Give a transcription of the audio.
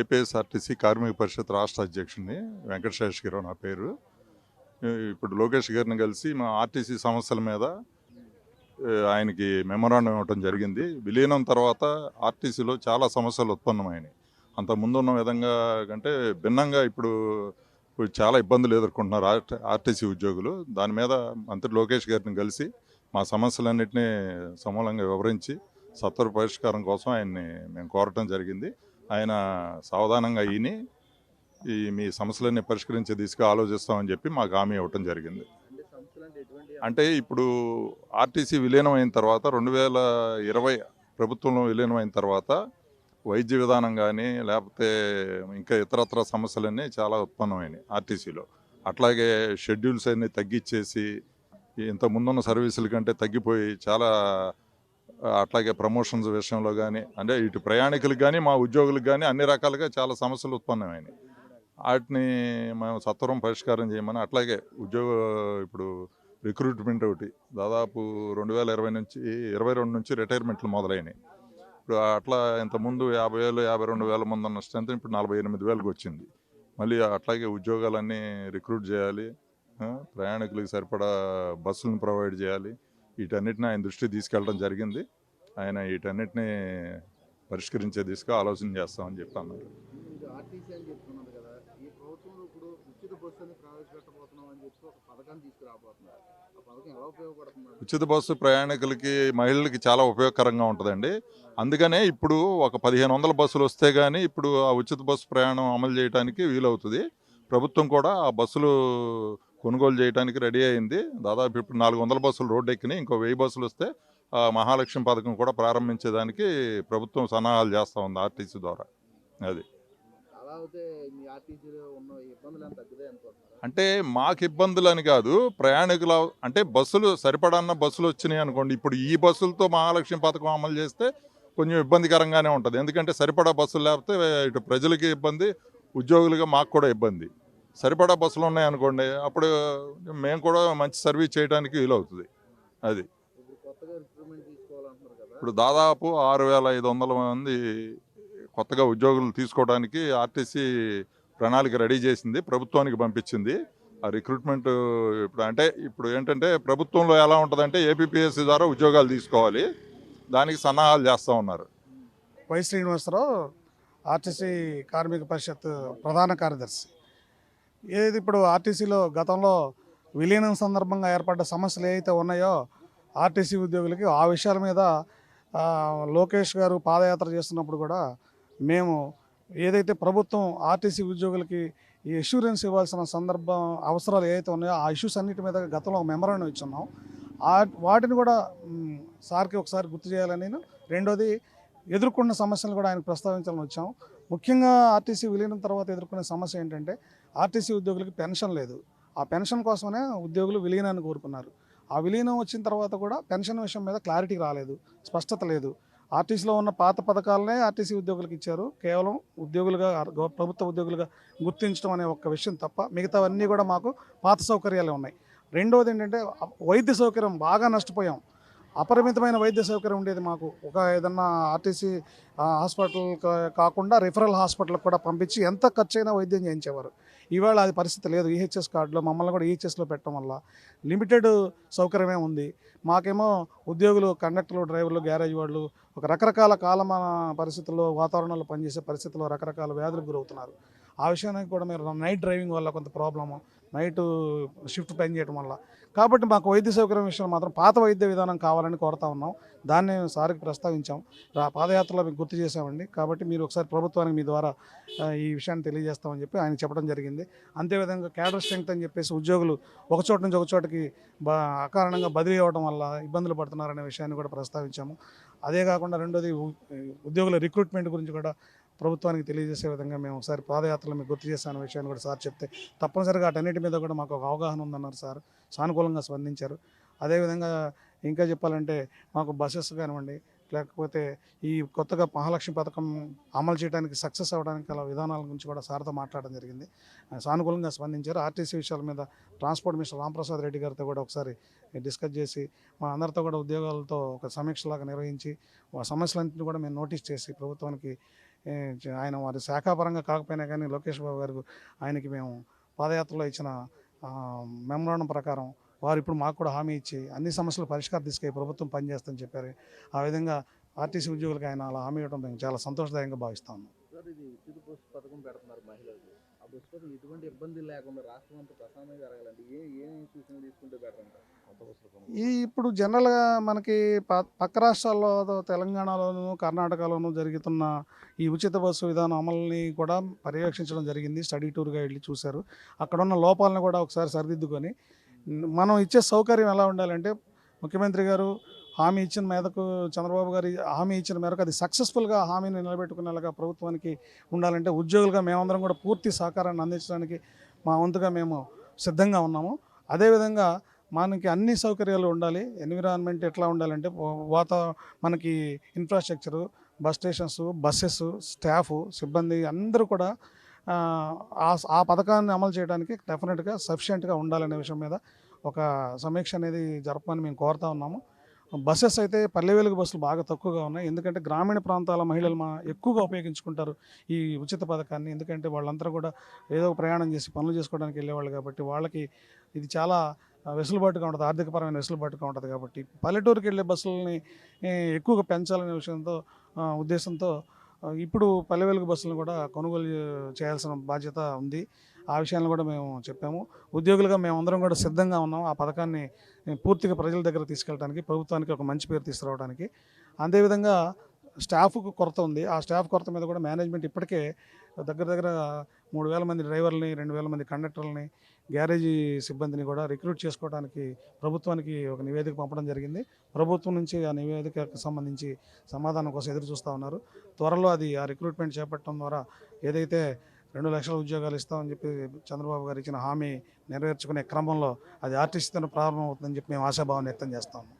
APSRTC కార్మిక పరిషత్ రాష్ట్ర అధ్యక్షుడిని వెంకటశేషగిరావు నా పేరు. ఇప్పుడు లోకేష్ గారిని కలిసి మా ఆర్టీసీ సమస్యల మీద ఆయనకి మెమరాండం ఇవ్వటం జరిగింది. విలీనం తర్వాత ఆర్టీసీలో చాలా సమస్యలు ఉత్పన్నమైనాయి. అంత ముందున్న విధంగా కంటే భిన్నంగా ఇప్పుడు చాలా ఇబ్బందులు ఎదుర్కొంటున్నారు ఆర్టీసీ ఉద్యోగులు. దాని మీద మంత్రి లోకేష్ గారిని కలిసి మా సమస్యలన్నింటినీ సమూలంగా వివరించి సత్వర పరిష్కారం కోసం ఆయన్ని మేము కోరటం జరిగింది. ఆయన సావధానంగా ఈని ఈ మీ సమస్యలన్నీ పరిష్కరించే దిశగా ఆలోచిస్తామని చెప్పి మాకు హామీ ఇవ్వటం జరిగింది. అంటే ఇప్పుడు ఆర్టీసీ విలీనం అయిన తర్వాత రెండు వేల ఇరవై ప్రభుత్వంలో విలీనం అయిన తర్వాత వైద్య విధానం కానీ లేకపోతే ఇంకా ఇతరత్ర సమస్యలన్నీ చాలా ఉత్పన్నమైనాయి ఆర్టీసీలో. అట్లాగే షెడ్యూల్స్ అన్నీ తగ్గించేసి ఇంత ముందున్న సర్వీసుల కంటే తగ్గిపోయి చాలా అట్లాగే ప్రమోషన్స్ విషయంలో కానీ అంటే ఇటు ప్రయాణికులకు కానీ మా ఉద్యోగులకు కానీ అన్ని రకాలుగా చాలా సమస్యలు ఉత్పన్నమైనాయి. వాటిని మేము సత్వరం పరిష్కారం చేయమని అట్లాగే ఉద్యోగ ఇప్పుడు రిక్రూట్మెంట్ ఒకటి దాదాపు రెండు వేల ఇరవై నుంచి ఇరవై రెండు నుంచి రిటైర్మెంట్లు మొదలైనాయి. ఇప్పుడు అట్లా ఇంతకుముందు యాభై వేలు యాభై రెండు వేల మంది ఉన్న స్ట్రెంత్ ఇప్పుడు నలభై ఎనిమిది వేలకు వచ్చింది. మళ్ళీ అట్లాగే ఉద్యోగాలన్నీ రిక్రూట్ చేయాలి ప్రయాణికులకు సరిపడా బస్సులను ప్రొవైడ్ చేయాలి వీటన్నిటిని ఆయన దృష్టికి తీసుకెళ్ళడం జరిగింది. ఆయన వీటన్నిటిని పరిష్కరించే దిశగా ఆలోచన చేస్తామని చెప్పి అన్నారు ఉచిత బస్సు ప్రయాణికులకి మహిళలకి చాలా ఉపయోగకరంగా ఉంటుందండి. అందుకనే ఇప్పుడు ఒక పదిహేను వందల బస్సులు వస్తే కానీ ఇప్పుడు ఆ ఉచిత బస్సు ప్రయాణం అమలు చేయడానికి వీలవుతుంది. ప్రభుత్వం కూడా ఆ బస్సులు కొనుగోలు చేయడానికి రెడీ అయింది. దాదాపు ఇప్పుడు నాలుగు వందల బస్సులు రోడ్డు ఎక్కినాయి ఇంకో వెయ్యి బస్సులు వస్తే మహాలక్ష్మి పథకం కూడా ప్రారంభించేదానికి ప్రభుత్వం సన్నాహాలు చేస్తూ ఉంది ఆర్టీసీ ద్వారా. అది. అంటే మాకు ఇబ్బందులు అని కాదు ప్రయాణికుల అంటే బస్సులు సరిపడన్న బస్సులు వచ్చినాయి అనుకోండి ఇప్పుడు ఈ బస్సులతో మహాలక్ష్మి పథకం అమలు చేస్తే కొంచెం ఇబ్బందికరంగానే ఉంటుంది. ఎందుకంటే సరిపడా బస్సులు లేకపోతే ఇటు ప్రజలకి ఇబ్బంది ఉద్యోగులుగా మాకు కూడా ఇబ్బంది. సరిపడా బస్సులు ఉన్నాయనుకోండి అప్పుడు మేము కూడా మంచి సర్వీస్ చేయడానికి వీలవుతుంది. అది. ఇప్పుడు దాదాపు ఆరు వేల ఐదు వందల మంది కొత్తగా ఉద్యోగులు తీసుకోవడానికి ఆర్టీసీ ప్రణాళిక రెడీ చేసింది ప్రభుత్వానికి పంపించింది. ఆ రిక్రూట్మెంట్ ఇప్పుడు అంటే ఇప్పుడు ఏంటంటే ప్రభుత్వంలో ఎలా ఉంటుందంటే ఏపీపీఎస్సీ ద్వారా ఉద్యోగాలు తీసుకోవాలి. దానికి సన్నాహాలు చేస్తూ ఉన్నారు. వై శ్రీనివాసరావు ఆర్టీసీ కార్మిక పరిషత్ ప్రధాన కార్యదర్శి. ఏది ఇప్పుడు ఆర్టీసీలో గతంలో విలీనం సందర్భంగా ఏర్పడ్డ సమస్యలు ఏవైతే ఉన్నాయో ఆర్టీసీ ఉద్యోగులకి ఆ విషయాల మీద లోకేష్ గారు పాదయాత్ర చేస్తున్నప్పుడు కూడా మేము ఏదైతే ప్రభుత్వం ఆర్టీసీ ఉద్యోగులకి ఈ ఇష్యూరెన్స్ ఇవ్వాల్సిన సందర్భం అవసరాలు ఏవైతే ఉన్నాయో ఆ ఇష్యూస్ అన్నిటి మీద గతంలో ఒక మెమరాండం ఇచ్చున్నాం. వాటిని కూడా సార్కి ఒకసారి గుర్తు చేయాలని నేను. రెండోది ఎదుర్కొన్న సమస్యలు కూడా ఆయనకు ప్రస్తావించాలని వచ్చాం. ముఖ్యంగా ఆర్టీసీ విలీనం తర్వాత ఎదుర్కొనే సమస్య ఏంటంటే ఆర్టీసీ ఉద్యోగులకి పెన్షన్ లేదు. ఆ పెన్షన్ కోసమే ఉద్యోగులు విలీనాన్ని కోరుకున్నారు. ఆ విలీనం వచ్చిన తర్వాత కూడా పెన్షన్ విషయం మీద క్లారిటీ రాలేదు స్పష్టత లేదు. ఆర్టీసీలో ఉన్న పాత పథకాలనే ఆర్టీసీ ఉద్యోగులకు ఇచ్చారు. కేవలం ఉద్యోగులుగా ప్రభుత్వ ఉద్యోగులుగా గుర్తించడం అనే ఒక విషయం తప్ప మిగతావన్నీ కూడా మాకు పాత సౌకర్యాలే ఉన్నాయి. రెండవది ఏంటంటే వైద్య సౌకర్యం బాగా నష్టపోయాం. అపరిమితమైన వైద్య సౌకర్యం ఉండేది మాకు. ఒక ఏదన్నా ఆర్టీసీ హాస్పిటల్ కాకుండా రిఫరల్ హాస్పిటల్కి కూడా పంపించి ఎంత ఖర్చు అయినా వైద్యం చేయించేవారు. ఇవాళ అది పరిస్థితి లేదు. ఈహెచ్ఎస్ కార్డులో మమ్మల్ని కూడా ఈహెచ్ఎస్లో పెట్టడం వల్ల లిమిటెడ్ సౌకర్యమే ఉంది. మాకేమో ఉద్యోగులు కండక్టర్లు డ్రైవర్లు గ్యారేజ్ వాళ్ళు ఒక రకరకాల కాలమాన పరిస్థితుల్లో వాతావరణంలో పనిచేసే పరిస్థితుల్లో రకరకాల వ్యాధులకు గురవుతున్నారు. ఆ విషయానికి కూడా మీరు నైట్ డ్రైవింగ్ వల్ల కొంత ప్రాబ్లము నైట్ షిఫ్ట్ పని చేయడం వల్ల. కాబట్టి మాకు వైద్య సౌకర్యం విషయంలో మాత్రం పాత వైద్య విధానం కావాలని కోరుతా ఉన్నాం. దాన్ని సార్కి ప్రస్తావించాం. ఆ పాదయాత్రలో మీకు గుర్తు చేసామండి కాబట్టి మీరు ఒకసారి ప్రభుత్వానికి మీ ద్వారా ఈ విషయాన్ని తెలియజేస్తామని చెప్పి ఆయన చెప్పడం జరిగింది. అంతేవిధంగా క్యాడర్ స్ట్రెంగ్త్ అని చెప్పేసి ఉద్యోగులు ఒక చోట నుంచి ఒక చోటకి బా అకారణంగా బదిలీ అవ్వడం వల్ల ఇబ్బందులు పడుతున్నారనే విషయాన్ని కూడా ప్రస్తావించాము. అదే కాకుండా రెండోది ఉ- ఉద్యోగుల రిక్రూట్మెంట్ గురించి కూడా ప్రభుత్వానికి తెలియజేసే విధంగా మేము ఒకసారి పాదయాత్రలో మీకు గుర్తు చేశాను విషయాన్ని కూడా సార్ చెప్తే తప్పనిసరిగా అటన్నిటి మీద కూడా మాకు ఒక అవగాహన ఉందన్నారు సార్. సానుకూలంగా స్పందించారు. అదేవిధంగా ఇంకా చెప్పాలంటే మాకు బస్సెస్ కానివ్వండి లేకపోతే ఈ కొత్తగా మహాలక్ష్మి పథకం అమలు చేయడానికి సక్సెస్ అవ్వడానికి గల విధానాల గురించి కూడా సార్తో మాట్లాడడం జరిగింది. సానుకూలంగా స్పందించారు. ఆర్టీసీ విషయాల మీద ట్రాన్స్పోర్ట్ మినిస్టర్ రాంప్రసాద్ రెడ్డి గారితో కూడా ఒకసారి డిస్కస్ చేసి మా అందరితో కూడా ఉద్యోగాలతో ఒక సమీక్షలాగా నిర్వహించి ఆ సమస్యలన్నింటినీ కూడా మేము నోటీస్ చేసి ప్రభుత్వానికి ఆయన వారి శాఖాపరంగా కాకపోయినా కానీ లోకేష్ బాబు గారు ఆయనకి మేము పాదయాత్రలో ఇచ్చిన మెమరాండం ప్రకారం వారు ఇప్పుడు మాకు కూడా హామీ ఇచ్చి అన్ని సమస్యలు పరిష్కారం తీసుకెళ్ళి ప్రభుత్వం పనిచేస్తుందని చెప్పారు. ఆ విధంగా ఆర్టీసీ ఉద్యోగులకు ఆయన అలా హామీ ఇవ్వడం మేము చాలా సంతోషదాయంగా కొనుగోలు. ఈ ఇప్పుడు జనరల్గా మనకి పక్క రాష్ట్రాల్లో తెలంగాణలోను కర్ణాటకలోను జరుగుతున్న ఈ ఉచిత బస్సు విధానం అమలుని కూడా పర్యవేక్షించడం జరిగింది. స్టడీ టూర్గా వెళ్ళి చూశారు. అక్కడ ఉన్న లోపాలను కూడా ఒకసారి సరిదిద్దుకొని మనం ఇచ్చే సౌకర్యం ఎలా ఉండాలంటే ముఖ్యమంత్రి గారు హామీ ఇచ్చిన మేరకు చంద్రబాబు గారి హామీ ఇచ్చిన మేరకు అది సక్సెస్ఫుల్గా హామీని నిలబెట్టుకునేలాగా ప్రభుత్వానికి ఉండాలంటే ఉద్యోగులుగా మేమందరం కూడా పూర్తి సహకారాన్ని అందించడానికి మా వంతుగా మేము సిద్ధంగా ఉన్నాము. అదేవిధంగా మనకి అన్ని సౌకర్యాలు ఉండాలి. ఎన్విరాన్మెంట్ ఎట్లా ఉండాలంటే వాత మనకి infrastructure bus stations buses staff సిబ్బంది అందరూ కూడా ఆ, ఆ పథకాన్ని అమలు చేయడానికి డెఫినెట్గా సఫిషియెంట్గా ఉండాలనే విషయం మీద ఒక సమీక్ష అనేది జరపమని మేము కోరుతా ఉన్నాము. బస్సెస్ అయితే పల్లె వెలుగు బస్సులు బాగా తక్కువగా ఉన్నాయి. ఎందుకంటే గ్రామీణ ప్రాంతాల మహిళలు మా ఎక్కువగా ఉపయోగించుకుంటారు ఈ ఉచిత పథకాన్ని. ఎందుకంటే వాళ్ళందరూ కూడా ఏదో ప్రయాణం చేసి పనులు చేసుకోవడానికి వెళ్ళేవాళ్ళు కాబట్టి వాళ్ళకి ఇది చాలా వెసులుబాటుగా ఉంటుంది. ఆర్థికపరమైన వెసులుబాటుగా ఉంటుంది కాబట్టి పల్లెటూరుకి వెళ్ళే బస్సులని ఎక్కువగా పెంచాలనే విషయంతో ఉద్దేశంతో ఇప్పుడు పల్లె వెలుగు బస్సులను కూడా కొనుగోలు చేయాల్సిన బాధ్యత ఉంది. ఆ విషయాలను కూడా మేము చెప్పాము. ఉద్యోగులుగా మేమందరం కూడా సిద్ధంగా ఉన్నాం. ఆ పథకాన్ని పూర్తిగా ప్రజల దగ్గర తీసుకెళ్ళడానికి ప్రభుత్వానికి ఒక మంచి పేరు తీసుకురావడానికి అదేవిధంగా స్టాఫ్కు కొరత ఉంది. ఆ స్టాఫ్ కొరత మీద కూడా మేనేజ్మెంట్ ఇప్పటికే దగ్గర దగ్గర మూడు వేల మంది డ్రైవర్లని రెండు వేల మంది కండక్టర్లని గ్యారేజీ సిబ్బందిని కూడా రిక్రూట్ చేసుకోవడానికి ప్రభుత్వానికి ఒక నివేదిక పంపడం జరిగింది. ప్రభుత్వం నుంచి ఆ నివేదికకు సంబంధించి సమాధానం కోసం ఎదురు చూస్తూ ఉన్నారు. త్వరలో అది ఆ రిక్రూట్మెంట్ చేపట్టడం ద్వారా ఏదైతే రెండు లక్షల ఉద్యోగాలు ఇస్తామని చెప్పి చంద్రబాబు గారు ఇచ్చిన హామీ నెరవేర్చుకునే క్రమంలో అది ఆర్టీసీతో ప్రారంభమవుతుందని చెప్పి మేము ఆశాభావం వ్యక్తం చేస్తాము